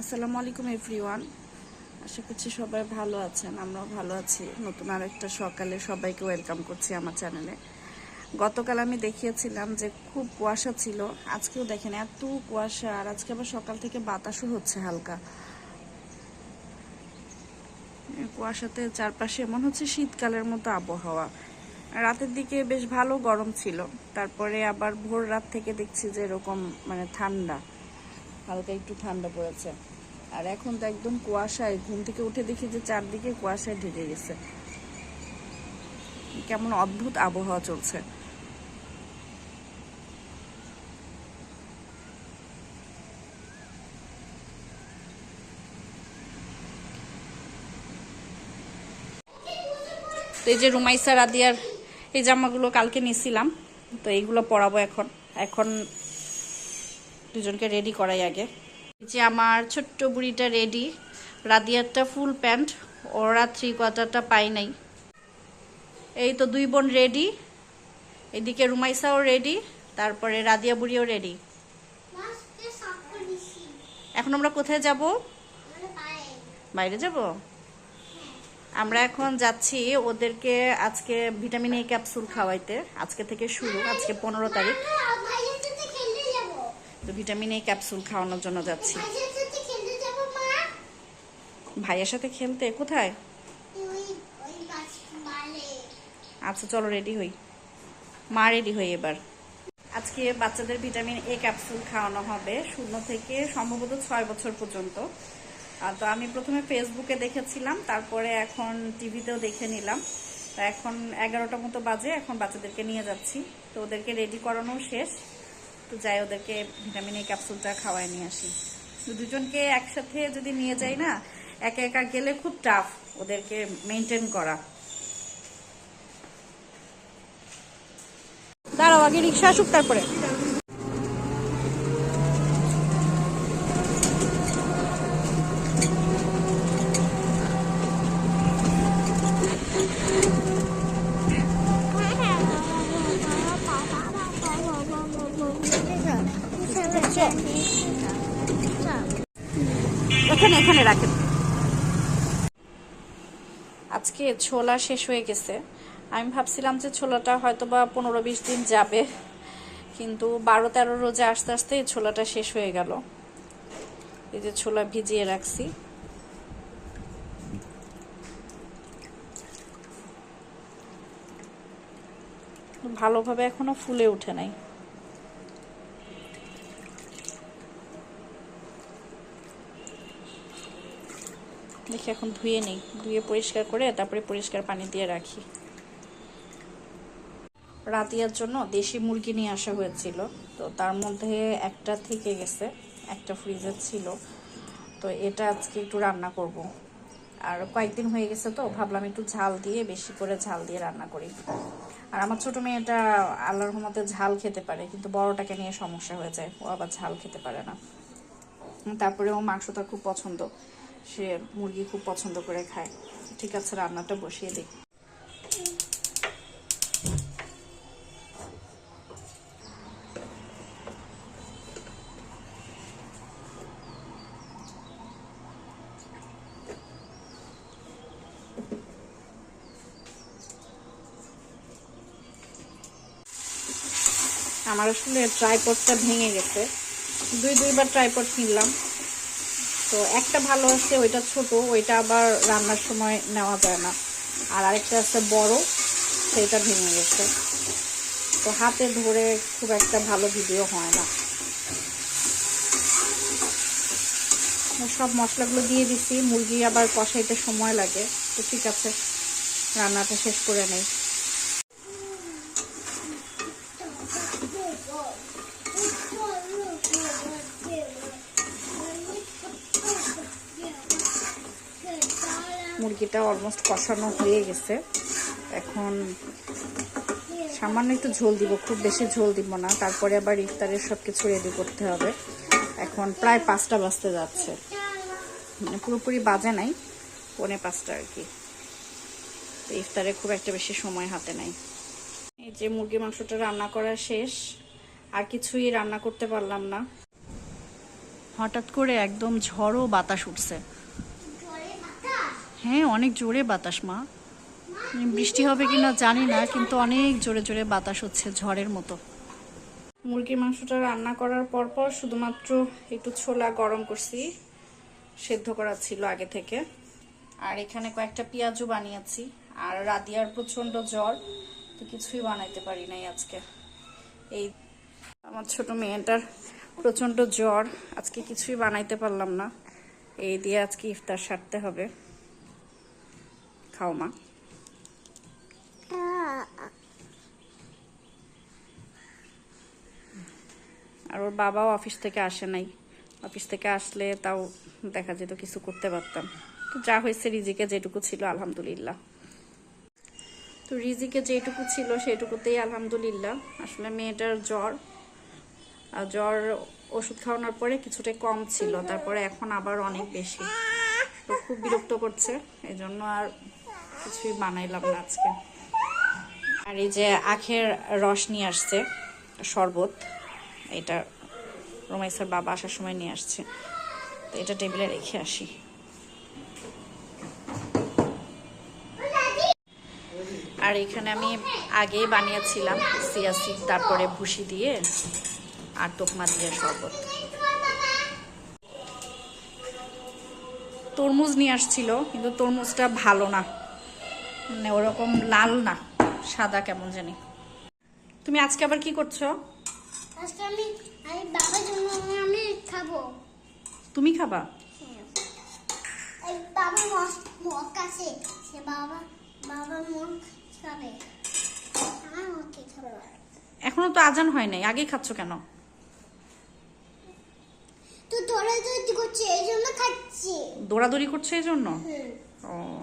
আসসালামু আলাইকুম, এভরিওয়ান। আশা করছি সবাই ভালো আছেন, আমরাও ভালো আছি। নতুন আর একটা সকালে সবাইকে ওয়েলকাম করছি আমার চ্যানেলে। গতকাল আমি দেখিয়েছিলাম যে খুব কুয়াশা ছিল, আজকেও দেখেন এত কুয়াশা, আর আজকে আবার সকাল থেকে বাতাসও হচ্ছে হালকা। কুয়াশাতে চারপাশে মনে হচ্ছে শীতকালের মতো আবহাওয়া। রাতের দিকে বেশ ভালো গরম ছিল, তারপরে আবার ভোর রাত থেকে দেখছি যে এরকম মানে ঠান্ডা। হালকা একটু ঠান্ডা পড়েছে। আর এখন তো একদম কুয়াশায়, ঘুম থেকে উঠে দেখি যে চারদিকে কুয়াশায় ঢেকে গেছে। কেমন অদ্ভুত আবহাওয়া চলছে। তো এই যে রুমাইসা, রাদিয়ার এই জামাগুলো কালকে নিয়েছিলাম তো এইগুলো পরাবো এখন। এখন দুজনকে রেডি করাই আগে। যে আমার ছোট্ট বুড়িটা রেডি রাদিয়ারটা ফুল প্যান্ট ওরা থ্রি কোয়ার্টারটা পাই নাই। এই তো দুই বোন রেডি এদিকে রুমাইসাও রেডি তারপরে রাদিয়া বুড়িও রেডি এখন আমরা কোথায় যাব? বাইরে যাব? আমরা এখন যাচ্ছি ওদেরকে আজকে ভিটামিন এ ক্যাপসুল খাওয়াইতে, আজকে থেকে শুরু, আজকে পনেরো তারিখ। তো ভিটামিন এ ক্যাপসুল খাওয়ানোর জন্য যাচ্ছি। ভাইয়ের সাথে খেলতে? কোথায়? আচ্ছা চলো রেডি হই। মা রেডি হই এবার। আজকে বাচ্চাদের ভিটামিন এ ক্যাপসুল খাওয়ানো হবে শূন্য থেকে সম্ভবত ছয় বছর পর্যন্ত। তো আমি প্রথমে ফেসবুকে দেখেছিলাম তারপরে এখন টিভিতেও দেখে নিলাম। তো এখন এগারোটা মতো বাজে এখন বাচ্চাদেরকে নিয়ে যাচ্ছি। তো ওদেরকে রেডি করানো শেষ। তো যাই, ওদেরকে ভিটামিন এ ক্যাপসুলটা খাওয়ায় নিয়ে আসি। তো দুজনকে একসাথে যদি নিয়ে যাই না, একা একা গেলে খুব টাফ ওদেরকে মেনটেন করা। দাঁড়াও, আগে রিক্সা আসুক তারপরে। এখানে রাখেন। আজকে ছোলা শেষ হয়ে গেছে। আমি ভাবছিলাম যে ছোলাটা হয়তো বা পনেরো বিশ দিন যাবে, কিন্তু বারো তেরো রোজে আস্তে আস্তে ছোলাটা শেষ হয়ে গেল। এই যে ছোলা ভিজিয়ে রাখছি। ভালোভাবে এখনও ফুলে উঠে নাই। দেখি এখন ধুয়ে নেই। ধুয়ে পরিষ্কার করে তারপরে পরিষ্কার পানি দিয়ে রাখি। রাতিয়ার জন্য দেশি মুরগি নিয়ে আসা হয়েছিল। তো তার মধ্যে একটা থেকে গেছে, একটা ফ্রিজে ছিল। তো এটা আজকে একটু রান্না করব। আর কয়েকদিন হয়ে গেছে তো, ভাবলাম একটু ঝাল দিয়ে, বেশি করে ঝাল দিয়ে রান্না করি। আর আমার ছোট মেয়েটা আল্লাহর রহমতে ঝাল খেতে পারে, কিন্তু বড়টাকে নিয়ে সমস্যা হয়ে যায়। ও আবার ঝাল খেতে পারে না। তারপরে ও মাংসটা খুব পছন্দ। সে মুরগি খুব পছন্দ করে খায়। ঠিক আছে, রান্নাটা বসিয়ে দিই। আমার আসলে ট্রাইপডটা ভেঙে গেছে। দুই, দুইবার ট্রাইপড কিনলাম। তো একটা ভালো আছে, ওইটা ছোট, ওইটা আবার রান্নার সময় নেওয়া যায় না। আর আরেকটা আছে বড় সেটা ভেঙে গেছে। তো হাতে ধরে খুব একটা ভালো ভিডিও হয় না। সব মশলাগুলো দিয়ে দিছি, মুরগি আবার কষাইতে সময় লাগে। তো ঠিক আছে, রান্নাটা শেষ করে নেই। মুরগিটা অলমোস্ট কষানো হয়ে গেছে। এখন সামান্য একটু ঝোল দিব, খুব বেশি ঝোল দিব না। তারপরে আবার ইফতারের সব কিছু রেডি করতে হবে। এখন প্রায় পাঁচটা বাজতে যাচ্ছে। মানে পুরোপুরি বাজে নাই, পৌনে পাঁচটা আর কি। তো ইফতারে খুব একটা বেশি সময় হাতে নাই। এই যে মুরগি মাংসটা রান্না করা শেষ, আর কিছুই রান্না করতে পারলাম না। হঠাৎ করে একদম ঝড়ো বাতাস উঠছে। হ্যাঁ অনেক জোরে বাতাস, মা। বৃষ্টি হবে কিনা জানি না, কিন্তু অনেক জোরে জোরে বাতাস হচ্ছে ঝড়ের মতো। মুরগির মাংসটা রান্না করার পর পর শুধুমাত্র একটু ছোলা গরম করছি, সেদ্ধ করা ছিল আগে থেকে। আর এখানে কয়েকটা পেঁয়াজও বানিয়েছি, আর রাদিয়ার প্রচণ্ড জ্বর, তো কিছুই বানাইতে পারি নাই আজকে। এই আমার ছোট মেয়েটার প্রচণ্ড জ্বর, আজকে কিছুই বানাইতে পারলাম না। এই দিয়ে আজকে ইফতার সারতে হবে। খাও মা আর ওর বাবাও অফিস থেকে আসে নাই। অফিস থেকে আসলে তাও দেখা যেত কিছু করতে পারতাম। তো যা হয়েছে রিজিকে যেটুকু ছিল, আলহামদুলিল্লাহ। তো রিজিকে যেটুকু ছিল, সেটুকুতেই আলহামদুলিল্লাহ। আসলে মেয়েটার জ্বর, আর জ্বর ওষুধ খাওয়ানোর পরে কিছুটা কম ছিল। তারপরে এখন আবার অনেক বেশি। তো খুব বিরক্ত করছে। এই জন্য আর কিছুই বানাইলাম না আজকে। আর এই যে আখের রস নিয়ে আসছে, শরবত, এটা রোমাইসার বাবা আসার সময় নিয়ে আসছে। তো এটা টেবিলে রেখে আসি। আর এখানে আমি আগেই বানিয়েছিলাম সিয়াসি তারপরে ভুসি দিয়ে আর তোকমা দিয়ে শরবত। তরমুজ নিয়ে আসছিল, কিন্তু তরমুজটা ভালো না। মানে ওরকম লাল না সাদা কেমন জানি। তুমি আজকে আবার কি করছ? আজকে আমি আমি বাবার জন্য আমি খাব। তুমি খাবা? এই বাবার মস মগ আছে সে বাবা বাবার মগ খাবে। আমার মগ খাবে এখনও তো আজান হয় নাই আগে খাচ্ছ কেন? তো তো করছে এই জন্য খাচ্ছি। দৌড়াদৌড়ি করছ এই জন্য? হুম।